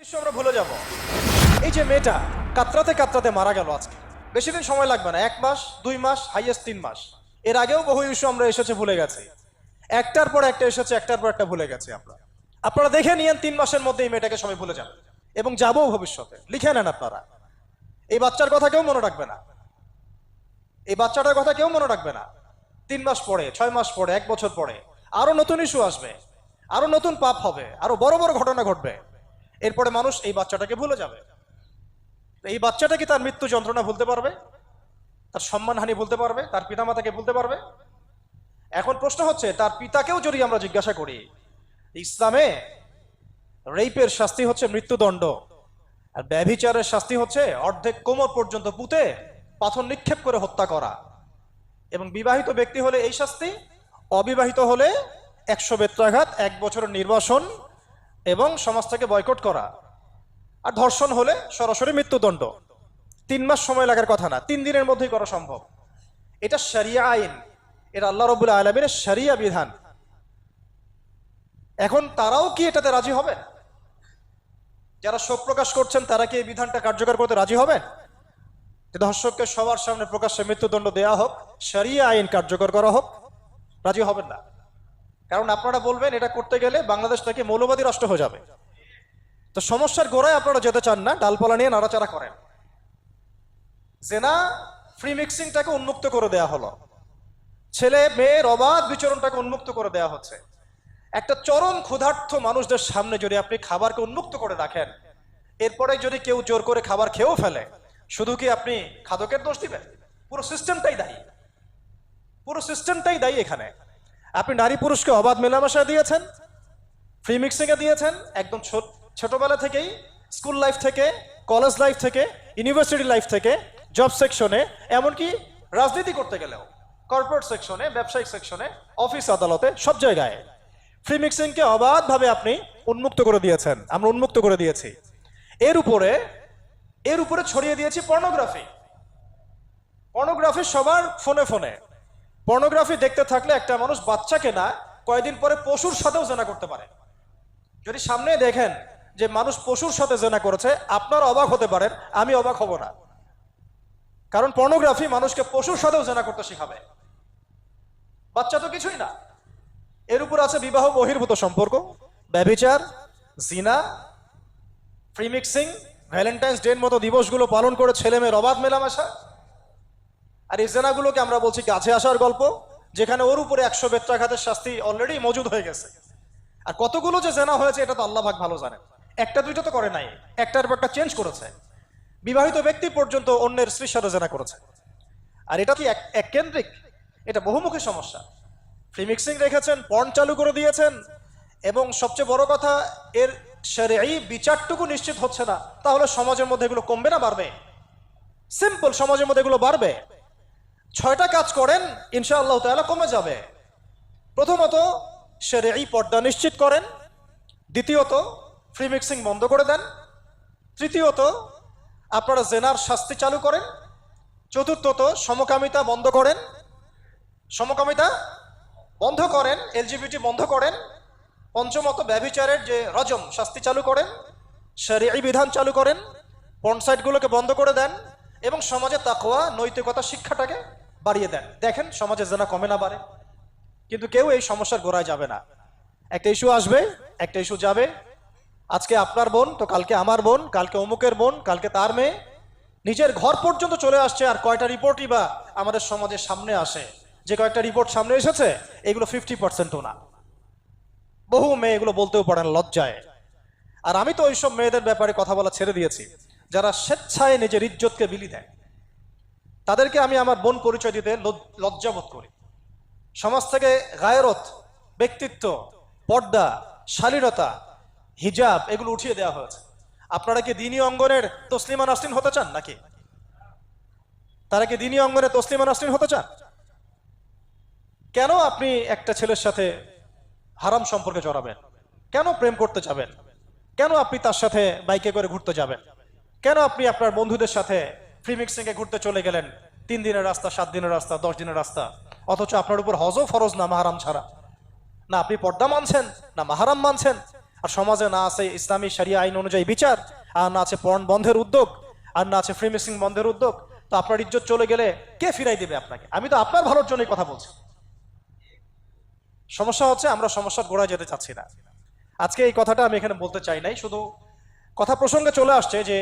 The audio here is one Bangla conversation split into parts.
আমরা ভুলে যাব। এই যে মেয়েটা, কাতরাতে কাতরাতে মারা গেল আজকে। বেশি দিন সময় লাগবে না, এক মাস, দুই মাস হাইয়েস্ট তিন মাস। এর আগেও বহু ইস্যু আমরা এসেছে, ভুলে গেছি। একটার পর একটা এসেছে, একটার পর একটা ভুলে গেছি আমরা। আপনারা দেখে নিয়েন তিন মাসের মধ্যে এই মেয়েটাকে সবাই ভুলে যাবে। এবং যাব ভবিষ্যতে। লিখে নেন আপনারা। এই বাচ্চার কথা কেউ মনে রাখবে না। এই বাচ্চাটার কথা কেউ মনে রাখবে না। তিন মাস পরে, ছয় মাস পরে, এক বছর পরে, আরও নতুন ইস্যু আসবে। আরও নতুন পাপ হবে। আরও বড় বড় ঘটনা ঘটবে। এরপরে মানুষ এই বাচ্চাটাকে ভুলে যাবে। এই বাচ্চাটা কি তার মৃত্যু যন্ত্রণা ভুলতে পারবে? তার সম্মানহানি ভুলতে পারবে? তার পিতামাতাকে ভুলতে পারবে? এখন প্রশ্ন হচ্ছে, তার পিতাকেও যদি আমরা জিজ্ঞাসা করি, ইসলামে রেইপের শাস্তি হচ্ছে মৃত্যুদণ্ড, আর ব্যভিচারের শাস্তি হচ্ছে অর্ধেক কোমর পর্যন্ত পুঁতে পাথর নিক্ষেপ করে হত্যা করা। এবং বিবাহিত ব্যক্তি হলে এই শাস্তি, অবিবাহিত হলে একশো বেত্রাঘাত, এক বছরের নির্বাসন এবং সমাজ থেকে বয়কট করা। আর ধর্ষণ হলে সরাসরি মৃত্যুদণ্ড। তিন মাস সময় লাগার কথা না, তিন দিনের মধ্যেই করা সম্ভব। এটা সারিয়া আইন, এটা আল্লাহ রবুল্লা আলমের সারিয়া বিধান। এখন তারাও কি এটাতে রাজি হবেন যারা শোক প্রকাশ করছেন, তারা কি এই বিধানটা কার্যকর করতে রাজি হবেন? যে ধর্ষককে সবার সামনে প্রকাশ্যে মৃত্যুদণ্ড দেয়া হোক সারিয়া আইন কার্যকর করা হোক, রাজি হবেন না। কারণ আপনারা বলবেন এটা করতে গেলে বাংলাদেশ নাকি মৌলবাদী রাষ্ট্র হয়ে যাবে। তো সমস্যার গোড়ায় আপনারা যেতে চান না, ডালপালা নিয়ে নাড়াচাড়া করেন। জেনা ফ্রি মিক্সিংটাকে উন্মুক্ত করে দেয়া হলো। ছেলে, মেয়ের অবাধ বিচরণটাকে উন্মুক্ত করে দেয়া হচ্ছে। একটা চরম ক্ষুধার্থ মানুষদের সামনে যদি আপনি খাবারকে উন্মুক্ত করে রাখেন, এরপরে যদি কেউ জোর করে খাবার খেয়েও ফেলে, শুধু কি আপনি খাদকের দোষ দিবেন? পুরো সিস্টেমটাই দায়ী। পুরো সিস্টেমটাই দায়ী এখানে। আপনি নারী পুরুষকে অবাধ মেলামেশা দিয়েছেন ফ্রি মিক্সিংয়ে দিয়েছেন, একদম ছোট- ছোটবেলা থেকেই স্কুল লাইফ থেকে কলেজ লাইফ থেকে ইউনিভার্সিটি লাইফ থেকে জব সেকশনে এমনকি রাজনীতি করতে গেলেও কর্পোরেট সেকশনে ব্যবসায়িক সেকশনে অফিস আদালতে, সব জায়গায় ফ্রি মিক্সিংকে অবাধভাবে আপনি উন্মুক্ত করে দিয়েছেন, আমরা উন্মুক্ত করে দিয়েছি। এর উপরে এর উপরে ছড়িয়ে দিয়েছি পর্নোগ্রাফি পর্নোগ্রাফি সবার ফোনে ফোনে পর্নোগ্রাফি দেখতে থাকলে একটা মানুষ বাচ্চাকে না, কয়েকদিন পরে পশুর সাথেও জেনা করতে পারে। যদি সামনে দেখেন যে মানুষ পশুর সাথে জেনা করেছে, আপনার অবাক হতে পারেন, আমি অবাক হব না। কারণ পর্নোগ্রাফি মানুষকে পশুর সাথেও জেনা করতে শেখাবে। বাচ্চা তো কিছুই না। এর উপর আছে বিবাহ বহির্ভূত সম্পর্ক, ব্যভিচার, জিনা ফ্রি মিক্সিং ভ্যালেন্টাইন্স ডের মতো দিবসগুলো পালন করে ছেলে মেয়ের অবাধ মেলামেশা আর এই জেনাগুলোকে আমরা বলছি কাছে আসার গল্প, যেখানে ওর উপরে একশো বেত্রাঘাতের শাস্তি অলরেডি মজুদ হয়ে গেছে। আর কতগুলো যে জেনা হয়েছে, এটা তো আল্লাহ ভাগ ভালো জানেন। একটা, দুইটা তো করে নাই, একটার পর একটা চেঞ্জ করেছে। বিবাহিত ব্যক্তি পর্যন্ত অন্যের স্ত্রীর সাথে জেনা করেছে। আর এটা কি এক- কেন্দ্রিক এটা বহুমুখী সমস্যা। ফ্রি মিক্সিং রেখেছেন পর্ন চালু করে দিয়েছেন, এবং সবচেয়ে বড় কথা, এর সেরে এই বিচারটুকু নিশ্চিত হচ্ছে না। তাহলে সমাজের মধ্যে এগুলো কমবে না, বাড়বে? সিম্পল সমাজের মধ্যে এগুলো বাড়বে। ছয়টা কাজ করেন, ইনশাআল্লাহ তাআলা কমে যাবে। প্রথমত এই পর্দা নিশ্চিত করেন। দ্বিতীয়ত ফ্রি মিক্সিং বন্ধ করে দেন। তৃতীয়ত, আপনারা জেনার শাস্তি চালু করেন। চতুর্থত, সমকামিতা বন্ধ করেন। সমকামিতা বন্ধ করেন, এলজিবিটি বন্ধ করেন। পঞ্চমত, ব্যভিচারের যে রজম শাস্তি চালু করেন। এই বিধান চালু করেন। পনসাইটগুলোকে বন্ধ করে দেন এবং সমাজে তাকোয়া নৈতিকতা, শিক্ষাটাকে বাড়িয়ে দেন। দেখেন সমাজে জেনা কমে না বাড়ে। কিন্তু কেউ এই সমস্যার গোড়ায় যাবে না। একটা ইস্যু আসবে, একটা ইস্যু যাবে। আজকে আপনার বোন, তো কালকে আমার বোন, কালকে অমুকের বোন, কালকে তার মেয়ে। নিজের ঘর পর্যন্ত চলে আসছে আর কয়টা রিপোর্টই বা আমাদের সমাজের সামনে আসে। যে কয়েকটা রিপোর্ট সামনে এসেছে, এগুলো ফিফটি পার্সেন্টও না বহু মেয়ে এগুলো বলতেও পারেন লজ্জায়। আর আমি তো ওইসব মেয়েদের ব্যাপারে কথা বলা ছেড়ে দিয়েছি। যারা স্বেচ্ছায় নিজের ইজ্জতকে বিলি দেয়। তাদেরকে আমি আমার বোন পরিচয় দিতে লজ- লজ্জাবোধ করি। সমাজ থেকে গায়রত, ব্যক্তিত্ব, পর্দা, শালীনতা, হিজাব এগুলো উঠিয়ে দেওয়া হয়েছে। আপনারা কি দিনী অঙ্গনের তসলিমা নাসরিন হতে চান নাকি? তারা কি দিনী অঙ্গনে তসলিমা নাসরিন হতে চান? কেন আপনি একটা ছেলের সাথে হারাম সম্পর্কে জড়াবেন? কেন প্রেম করতে যাবেন? কেন আপনি তার সাথে বাইকে করে ঘুরতে যাবেন? কেন আপনি আপনার বন্ধুদের সাথে ফ্রি মিক্সিংয়ে ঘুরতে চলে গেলেন। তিন দিনের রাস্তা, সাত দিনের রাস্তা, দশ দিনের রাস্তা। অথচ আপনার উপর হজও ফরজ, না মাহারাম ছাড়া। না আপনি পর্দা মানছেন, না মাহারাম মানছেন। আর সমাজে না আছে ইসলামী সারিয়া আইন অনুযায়ী বিচার, আর না আছে পর্ন বন্ধের উদ্যোগ, আর না আছে ফ্রি মিক্সিং বন্ধের উদ্যোগ, তো আপনার ইজ্জত চলে গেলে কে ফিরাই দেবে আপনাকে? আমি তো আপনার ভালোর জন্যই কথা বলছি। সমস্যা হচ্ছে আমরা সমস্যার গোড়ায় যেতে চাচ্ছি না। আজকে এই কথাটা আমি এখানে বলতে চাই নাই, শুধু কথা প্রসঙ্গে চলে আসছে যে,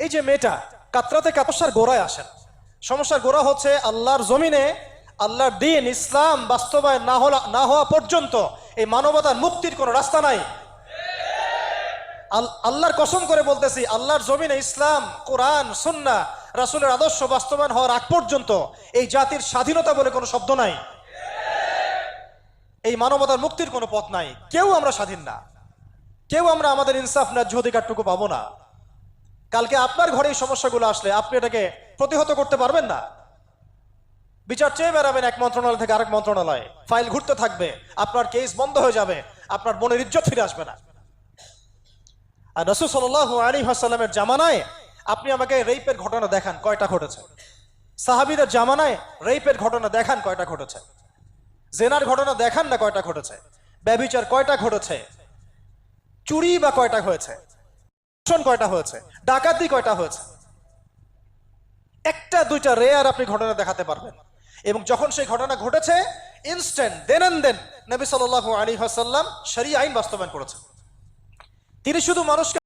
এই যে মেয়েটা কাতরাতে কাপসার গোড়ায় আসেন। সমস্যার গোড়া হচ্ছে আল্লাহর জমিনে আল্লাহর দিন ইসলাম বাস্তবায়ন না হলা না হওয়া পর্যন্ত এই মানবতার মুক্তির কোনো রাস্তা নাই। আল- আল্লাহর কসম করে বলতেছি, আল্লাহর জমিনে ইসলাম, কোরআন সুন্না রাসূলের আদর্শ বাস্তবায়ন হওয়ার আগ পর্যন্ত এই জাতির স্বাধীনতা বলে কোনো শব্দ নাই। এই মানবতার মুক্তির কোনো পথ নাই। কেউ আমরা স্বাধীন না। কেউ আমরা আমাদের ইনসাফ ন্যায্য অধিকারটুকু পাবো না। কালকে আপনার ঘরে এই সমস্যাগুলো আসলে আপনি এটাকে প্রতিহত করতে পারবেন না। বিচার চেয়ে বেড়াবেন এক মন্ত্রণালয় থেকে আরেক মন্ত্রণালয়ে। ফাইল ঘুরতে থাকবে, আপনার কেস বন্ধ হয়ে যাবে, আপনার বোনের ইজ্জত ফিরে আসবে না। আর রসুল সাল আলী হাসাল্লামের জামানায় আপনি আমাকে রেইপের ঘটনা দেখান, কয়টা ঘটেছে? সাহাবিদের জামানায় রেইপের ঘটনা দেখান, কয়টা ঘটেছে? জেনার ঘটনা দেখান না, কয়টা ঘটেছে? ব্যবিচার কয়টা ঘটেছে? চুরি বা কয়টা হয়েছে? ধর্ষণ কয়টা হয়েছে? ডাকাতি কয়টা হয়েছে? একটা, দুইটা রেয়ার আপনি ঘটনা দেখাতে পারবেন। এবং যখন সেই ঘটনা ঘটেছে ইনস্ট্যান্ট দেন দেন নবী সাল আলী হাসাল্লাম সারি আইন বাস্তবায়ন করেছে তিনি শুধু মানুষকে